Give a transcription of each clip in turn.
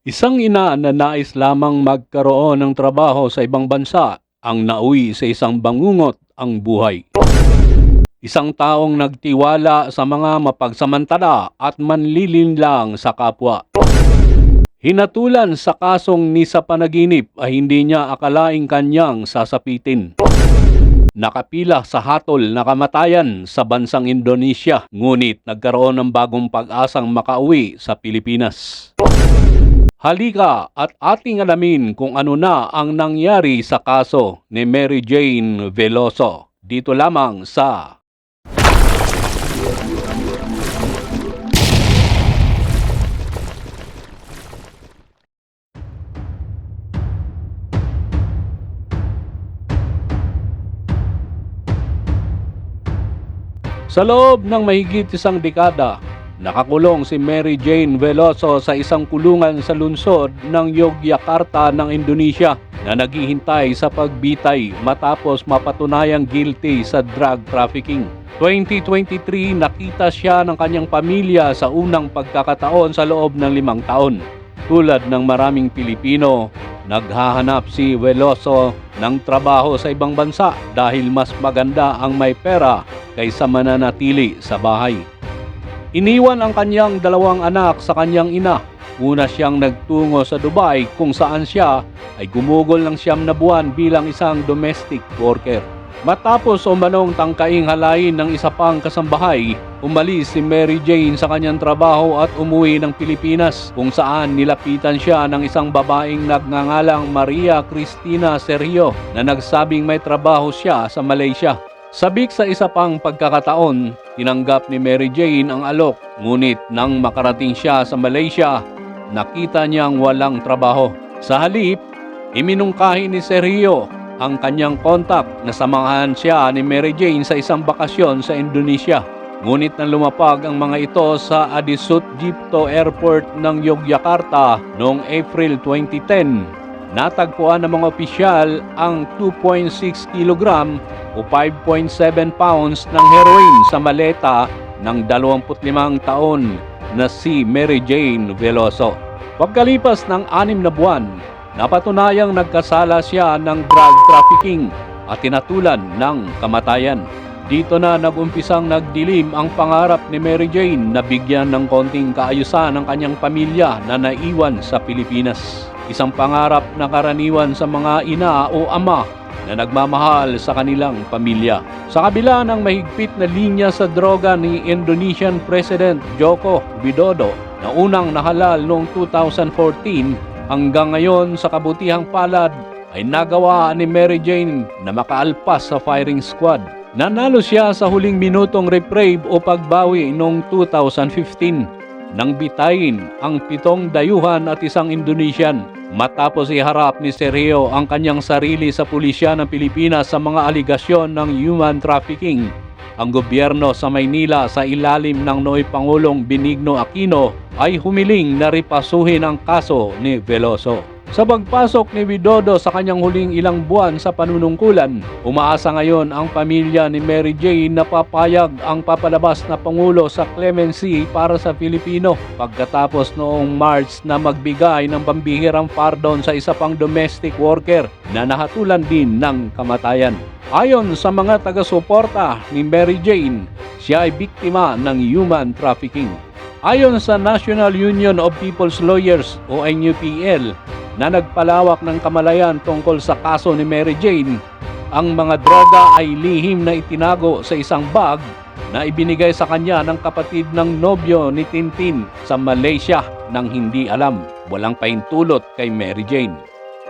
Isang ina na nais lamang magkaroon ng trabaho sa ibang bansa ang nauwi sa isang bangungot ang buhay. Isang taong nagtiwala sa mga mapagsamantala at manlilinlang sa kapwa. Hinatulan sa kasong ni sa panaginip ay hindi niya akalaing kanyang sasapitin. Nakapila sa hatol na kamatayan sa bansang Indonesia ngunit nagkaroon ng bagong pag-asang makauwi sa Pilipinas. Halika at ating alamin kung ano na ang nangyari sa kaso ni Mary Jane Veloso. Dito lamang sa Sa loob ng mahigit isang dekada, nakakulong si Mary Jane Veloso sa isang kulungan sa lungsod ng Yogyakarta ng Indonesia na naghihintay sa pagbitay matapos mapatunayang guilty sa drug trafficking. 2023 nakita siya ng kanyang pamilya sa unang pagkakataon sa loob ng limang taon. Tulad ng maraming Pilipino, naghahanap si Veloso ng trabaho sa ibang bansa dahil mas maganda ang may pera kaysa mananatili sa bahay. Iniwan ang kanyang dalawang anak sa kanyang ina. Una siyang nagtungo sa Dubai kung saan siya ay gumugol ng siyam na buwan bilang isang domestic worker. Matapos umanong tangkaing halayin ng isa pang kasambahay, umalis si Mary Jane sa kanyang trabaho at umuwi ng Pilipinas kung saan nilapitan siya ng isang babaeng nagngangalang Maria Cristina Sergio na nagsabing may trabaho siya sa Malaysia. Sabik sa isa pang pagkakataon, tinanggap ni Mary Jane ang alok. Ngunit nang makarating siya sa Malaysia, nakita niyang walang trabaho. Sa halip, iminungkahi ni Sergio ang kanyang kontak na samahan siya ni Mary Jane sa isang bakasyon sa Indonesia. Ngunit nang lumapag ang mga ito sa Adisut Jipto Airport ng Yogyakarta noong April 2010, natagpuan ng mga opisyal ang 2.6 kg o 5.7 pounds ng heroin sa maleta ng 25 taon na si Mary Jane Veloso. Pagkalipas ng anim na buwan, napatunayang nagkasala siya ng drug trafficking at tinatulan ng kamatayan. Dito na nagumpisang nagdilim ang pangarap ni Mary Jane na bigyan ng konting kaayusan ang kanyang pamilya na naiwan sa Pilipinas. Isang pangarap na karaniwan sa mga ina o ama na nagmamahal sa kanilang pamilya. Sa kabila ng mahigpit na linya sa droga ni Indonesian President Joko Widodo na unang nahalal noong 2014 hanggang ngayon sa kabutihang palad ay nagawa ni Mary Jane na makaalpas sa firing squad. Nanalo siya sa huling minutong reprieve o pagbawi noong 2015 nang bitayin ang pitong dayuhan at isang Indonesian matapos iharap ni Sergio ang kanyang sarili sa pulisya ng Pilipinas sa mga aligasyon ng human trafficking. Ang gobyerno sa Maynila sa ilalim ng Noy Pangulong Benigno Aquino ay humiling na ripasuhin ang kaso ni Veloso. Sa pagpasok ni Widodo sa kanyang huling ilang buwan sa panunungkulan, umaasa ngayon ang pamilya ni Mary Jane na papayag ang papalabas na Pangulo sa clemency para sa Pilipino pagkatapos noong March na magbigay ng pambihirang pardon sa isa pang domestic worker na nahatulan din ng kamatayan. Ayon sa mga taga-suporta ni Mary Jane, siya ay biktima ng human trafficking. Ayon sa National Union of People's Lawyers o NUPL, na nagpalawak ng kamalayan tungkol sa kaso ni Mary Jane, ang mga droga ay lihim na itinago sa isang bag na ibinigay sa kanya ng kapatid ng nobyo ni Tintin sa Malaysia nang hindi alam. Walang pahintulot kay Mary Jane.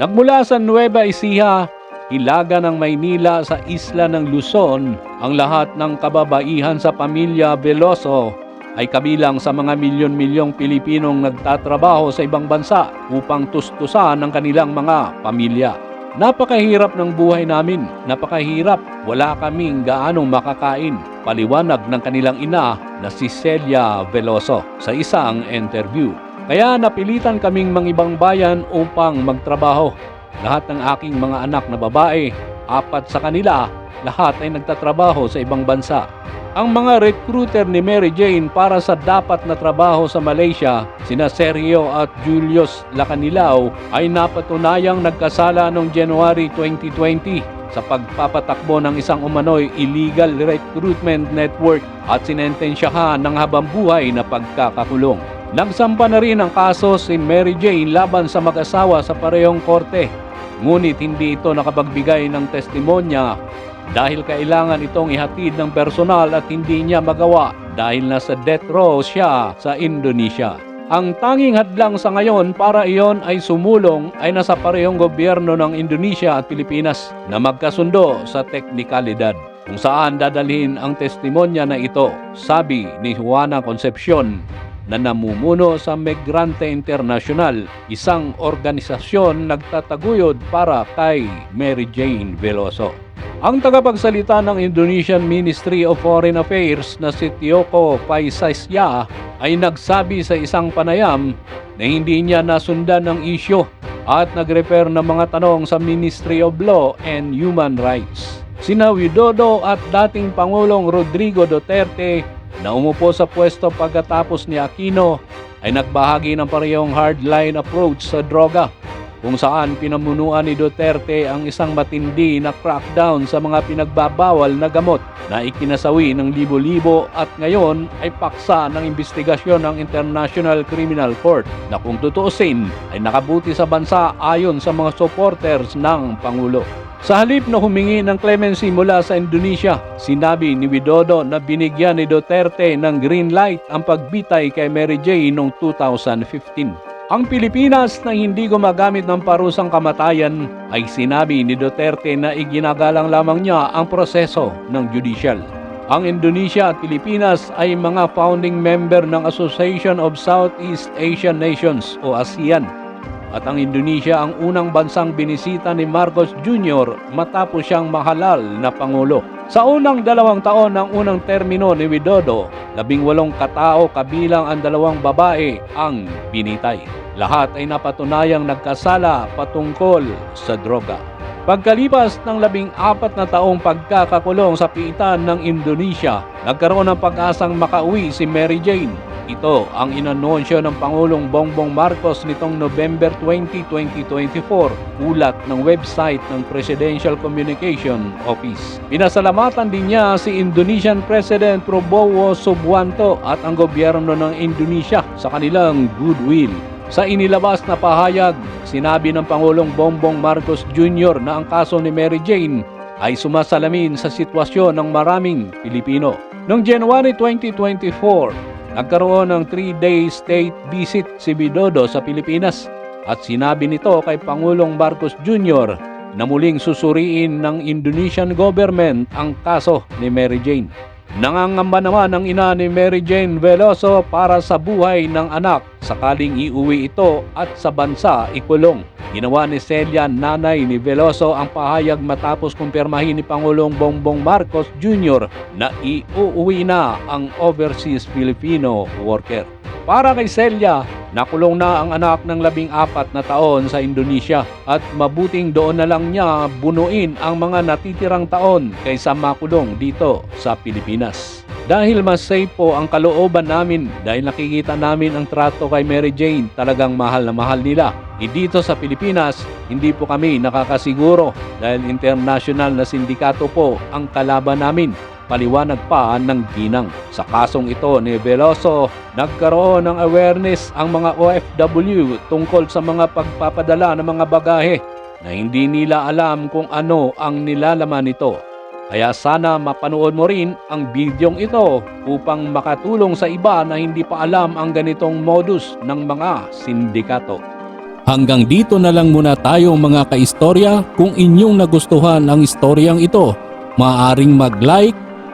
Nagmula sa Nueva Ecija, Hilaga ng Maynila sa isla ng Luzon, ang lahat ng kababaihan sa pamilya Veloso ay kabilang sa mga milyon-milyong Pilipinong nagtatrabaho sa ibang bansa upang tustusan ang kanilang mga pamilya. Napakahirap ng buhay namin, napakahirap. Wala kaming gaanong makakain. Paliwanag ng kanilang ina na si Celia Veloso sa isang interview. Kaya napilitan kaming mangibang bayan upang magtrabaho. Lahat ng aking mga anak na babae, apat sa kanila, lahat ay nagtatrabaho sa ibang bansa. Ang mga recruiter ni Mary Jane para sa dapat na trabaho sa Malaysia, sina Sergio at Julius Lacanilao ay napatunayang nagkasala noong January 2020 sa pagpapatakbo ng isang umano'y illegal recruitment network at sinentensyahan ng habang buhay na pagkakakulong. Nagsampa na rin ang kaso si Mary Jane laban sa mag-asawa sa parehong korte. Ngunit hindi ito nakapagbigay ng testimonya dahil kailangan itong ihatid ng personal at hindi niya magawa dahil nasa death row siya sa Indonesia. Ang tanging hadlang sa ngayon para iyon ay sumulong ay nasa parehong gobyerno ng Indonesia at Pilipinas na magkasundo sa teknikalidad kung saan dadalhin ang testimonya na ito, sabi ni Juana Concepcion na namumuno sa Migrante International, isang organisasyon nagtataguyod para kay Mary Jane Veloso. Ang tagapagsalita ng Indonesian Ministry of Foreign Affairs na si Tioko Paisasya ay nagsabi sa isang panayam na hindi niya nasundan ng isyo at nag-refer ng mga tanong sa Ministry of Law and Human Rights. Sina Widodo at dating Pangulong Rodrigo Duterte na umupo sa pwesto pagkatapos ni Aquino ay nagbahagi ng parehong hardline approach sa droga kung saan pinamunuan ni Duterte ang isang matindi na crackdown sa mga pinagbabawal na gamot na ikinasawi ng libo-libo at ngayon ay paksa ng investigasyon ng International Criminal Court na kung tutuusin ay nakabuti sa bansa ayon sa mga supporters ng Pangulo. Sa halip na humingi ng clemency mula sa Indonesia, sinabi ni Widodo na binigyan ni Duterte ng green light ang pagbitay kay Mary Jane noong 2015. Ang Pilipinas na hindi gumagamit ng parusang kamatayan ay sinabi ni Duterte na iginagalang lamang niya ang proseso ng judicial. Ang Indonesia at Pilipinas ay mga founding member ng Association of Southeast Asian Nations o ASEAN. At ang Indonesia ang unang bansang binisita ni Marcos Jr. matapos siyang mahalal na Pangulo. Sa unang dalawang taon ng unang termino ni Widodo, labing walong katao kabilang ang dalawang babae ang binitay. Lahat ay napatunayang nagkasala patungkol sa droga. Pagkalipas ng labing apat na taong pagkakakulong sa piitan ng Indonesia, nagkaroon ng pag-asang makauwi si Mary Jane. Ito ang inanunsyo ng Pangulong Bongbong Marcos nitong November 20, 2024, ulat ng website ng Presidential Communication Office. Pinasalamatan din niya si Indonesian President Prabowo Subianto at ang gobyerno ng Indonesia sa kanilang goodwill. Sa inilabas na pahayag, sinabi ng Pangulong Bongbong Marcos Jr. na ang kaso ni Mary Jane ay sumasalamin sa sitwasyon ng maraming Pilipino. Noong January 2024, nagkaroon ng 3-day state visit si Bidodo sa Pilipinas at sinabi nito kay Pangulong Marcos Jr. na muling susuriin ng Indonesian government ang kaso ni Mary Jane. Nangangamba naman ang ina ni Mary Jane Veloso para sa buhay ng anak sakaling iuwi ito at sa bansa ikulong. Ginawa ni Celia nanay ni Veloso ang pahayag matapos kumpirmahin ni Pangulong Bongbong Marcos Jr. na iuuwi na ang overseas Filipino worker. Para kay Celia, nakulong na ang anak ng labing apat na taon sa Indonesia at mabuting doon na lang niya bunuin ang mga natitirang taon kaysa makulong dito sa Pilipinas. Dahil mas safe po ang kalooban namin dahil nakikita namin ang trato kay Mary Jane talagang mahal na mahal nila. E dito sa Pilipinas, hindi po kami nakakasiguro dahil international na sindikato po ang kalaban namin paliwanag pa ng ginang. Sa kasong ito ni Veloso, nagkaroon ng awareness ang mga OFW tungkol sa mga pagpapadala ng mga bagahe na hindi nila alam kung ano ang nilalaman nito. Kaya sana mapanood mo rin ang bidyong ito upang makatulong sa iba na hindi pa alam ang ganitong modus ng mga sindikato. Hanggang dito na lang muna tayo mga kaistorya. Kung inyong nagustuhan ang istoryang ito, maaaring mag-like,